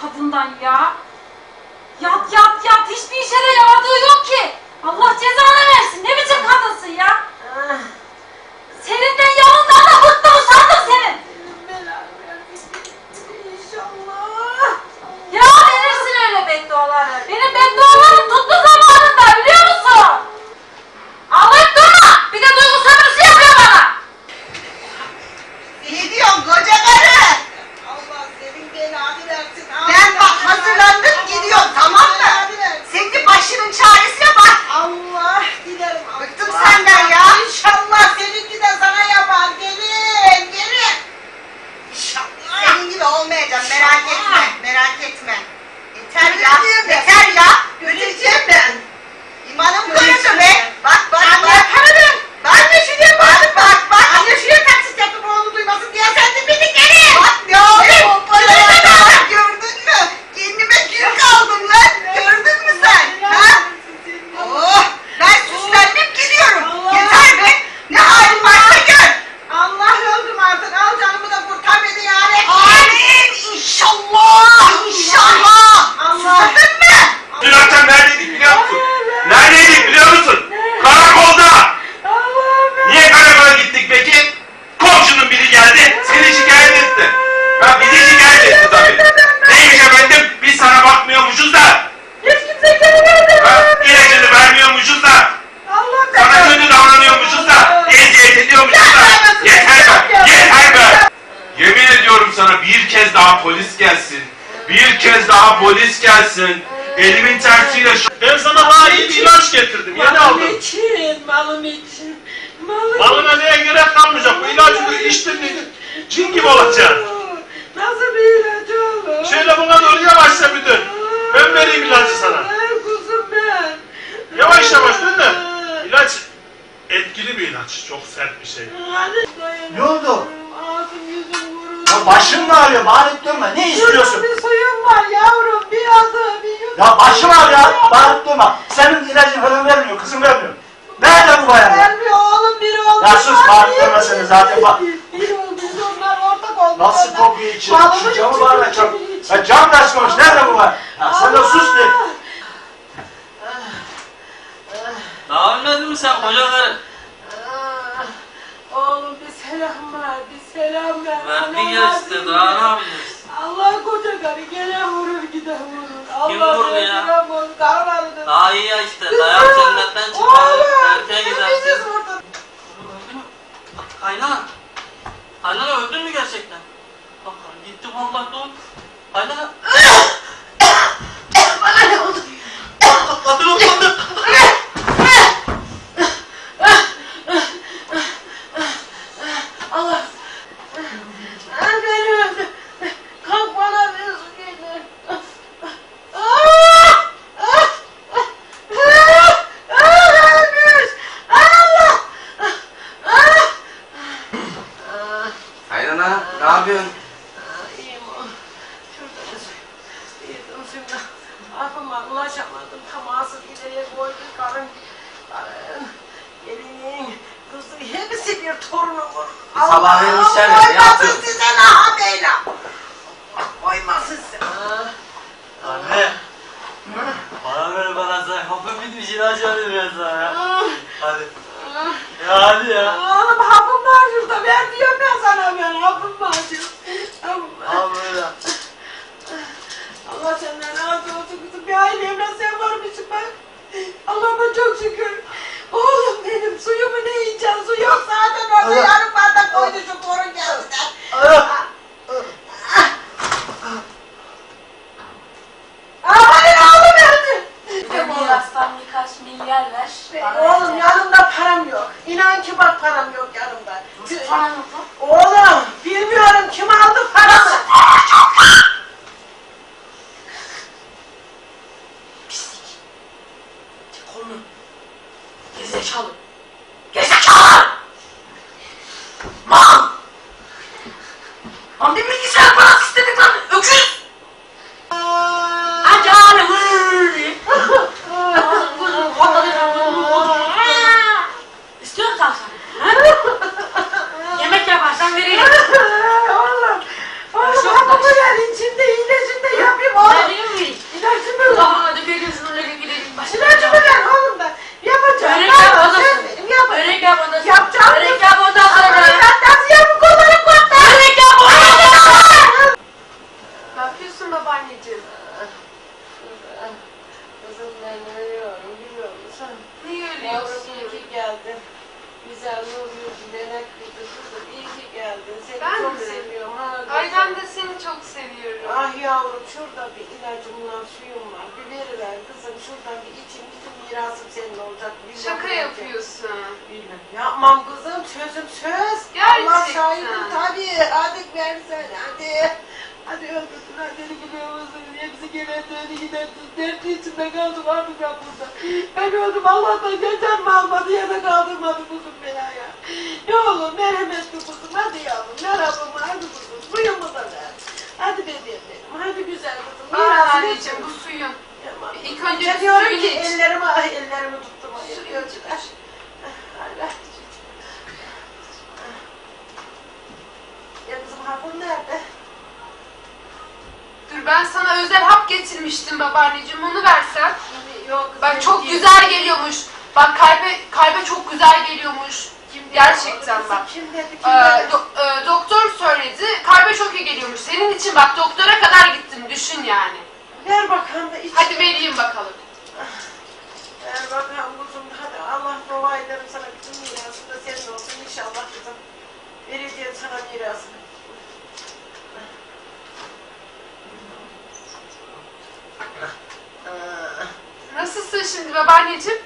kadından ya. Yat yat yat hiçbir işe de yaradığı yok ki. Allah cezanı versin. Ne biçim kadınsın ya? Seninden yolundan da bıktım usandım senin. İnşallah. Ya verirsin öyle bedduaları. Benim beddualarım tuttu zamanında biliyor musun? Ağlayıp durma. Bir de duygu sömürüsü yapıyor bana. Ne diyorsun koca karı? Allah senin belanı versin. Ben bak hazırlandım gidiyorum tamam mı? Senin başının çaresine bak. Allah giderim. Bıktım senden ya. İnşallah seninki de sana yapar. Gelin gelin. İnşallah. Senin gibi olmayacağım merak etme merak etme. Yeter ya Götüreceğim ben. yeter ya. Götüreceğim ben. İmanım Götüreceğim kırıldı be. ben. Bak bak Allah bak. para ver. Anne şuraya bak bak bak. Anne şuraya taksit yapıp oğlu duymasın diye sen de beni gelin. Bak ne oldu? Evet, Bana evet. bak, Gördün mü? Kendime gül kaldım lan. Gördün mü sen? Ha? Oh ben süslendim gidiyorum. Allah. Yeter be. Ne halin varsa gör. Allah öldüm artık. Al canımı da kurtar beni yani. Amin. İnşallah. İnşallah. Allah. Susadın mı? Dün akşam neredeydik biliyor musun? Neredeydik biliyor musun? Karakolda! Allah'ım. Niye karakola gittik peki? Komşunun biri geldi, seni şikayet etti. Ha bizi şikayet etti tabii. Neymiş efendim? Biz sana bakmıyormuşuz da, Hiç kimse gelmedi. ha, ilacını vermiyormuşuz da, Allah sana kötü davranıyormuşuz da, eziyet ediyormuşuz da. Yeter be, yeter be. Yemin ediyorum sana bir kez daha polis gelsin. Bir kez daha polis gelsin. Elimin tersiyle şu... Ben sana iyi bir ilaç getirdim. Yeni Malım aldım. için, malım için. Malım Malına neye gerek kalmayacak. Bu ilacı içtin mi cin gibi olacaksın. Nasıl bir ilaç olur? Şöyle buna doğru yavaşça bir dön. Ben vereyim ilacı sana. Ay kuzum ben. Yavaş yavaş dön de. İlaç etkili bir ilaç. Çok sert bir şey. Hadi. Ne oldu? Ağzım yüzüm vuruldu. Ya başım mı ağrıyor? Durma. Ne istiyorsun? Şurada bir suyum var yavrum. Bir adı, bir yudum. Ya başım ağrıyor ya. Bağırıp durma. Senin ilacın falan vermiyor. Kızım vermiyor. Nerede bu bayan? ya? Vermiyor oğlum biri oldu. Ya sus, bağırıp durma seni zaten bak. Biri oldu. biz Onlar ortak oldu. Nasıl kokuyor? Malımın Şu camı cam. içi. Ya cam da açmamış. Nerede bu bayan? Ya sen de sus de. Daha ölmedin mi sen koca karı? Ah, Oğlum bir selam ver, bir selam ver. Verdi Anam geçti verdi. daha ne yapacağız? Allah koca karı gene vurur gider vurur. Kim vurdu ya? Daha iyi ya işte dayak cennetten. Oğlum, Erken bizi gidersin. Kaynana. Kaynana öldün mü gerçekten? Bak gitti vallahi doğru. Kaynana. Bana ne oldu? Kadın olmadı. Allah. Ah, Beni öldü. Kalk bana bir su getir. Ah! Ah! Ah! Ah, ölmüş. Allah! Ah! Kaynana ne yapıyorsun? Ah, İyiyim o. Şurada bir su. Yedim suyuna. Aklıma ulaşamadım. Teması ileriye koydu karın. Karın. Gelin. Kızı hepsi bir torunumun. Sabah vermişler ne yapıyorsun? size laha beyla. Allah koymasın size. Anne. Bana ver bana sen. Hapım bitmiş ilaç alayım ben sana ya. Ah, Hadi. ah. Ya hadi ya. Oğlum hapım var şurada. Ver diyorum ben sana ben. Hapım var şurada. Hapım var. Al böyle. Allah senden razı olsun kızım. Bir aile evlat sen varmışsın bak. Allah'ıma çok şükür. Oğlum benim suyumu ne yiyeceksin? Su yok zaten orada yarım bardak koydu şu torun geldi de. Aman oğlum öldü. Bir de mirastan birkaç milyar ver. Oğlum yanımda param yok. İnan ki bak param yok Oğlum bilmiyorum kim aldı paramı. Çek kolunu. Gerizekalı. Gerizekalı! Mal! Lan bir Güzel nur yüzünden hep kızı kızım iyi ki geldin. Seni Ben çok mi? seviyorum. Ha, Ay ben de seni çok seviyorum. Ah yavrum şurada bir ilacımla suyum var. Bir veriver kızım şuradan bir için bütün mirasım senin olacak. Bilmem Şaka ne olacak. yapıyorsun. Bilmem. Yapmam kızım sözüm söz. Allah Gerçekten. şahidim tabii. Hadi versen hadi. Hadi öldürsün hadi biliyor musun? Hepsi gelen dönü giden derdi içinde kaldım artık ben burada. Ben öldüm Allah'tan geçen mi almadı ya da kaldırmadı kuzum. Ne olur merhametli kuzum hadi yavrum. Merhaba hadi kuzum. Suyumu da ver. Hadi bebeğim. Hadi güzel kızım. Aa anneciğim bu suyun. İlk önce diyorum ki ellerimi, ay, ellerimi tuttum. Suyu ölçüler. Allah. Ya kızım hapım nerede? Dur ben sana özel hap getirmiştim babaanneciğim onu versen. Yok. Bak çok güzel geliyormuş. Bak kalbe kalbe çok güzel geliyormuş. Kim dedi? Gerçekten bak. Kim dedi? Ee, Kim dedi? do- e, doktor söyledi. Kalbe çok iyi geliyormuş. Senin için bak doktora kadar gittim düşün yani. Ver bakalım da iç. Hadi vereyim bakalım. Ver bakalım kuzum. Hadi Allah dua ederim sana bütün mirasın da senin olsun inşallah kızım. Vereceğim sana mirasını. Nasılsın şimdi babaanneciğim?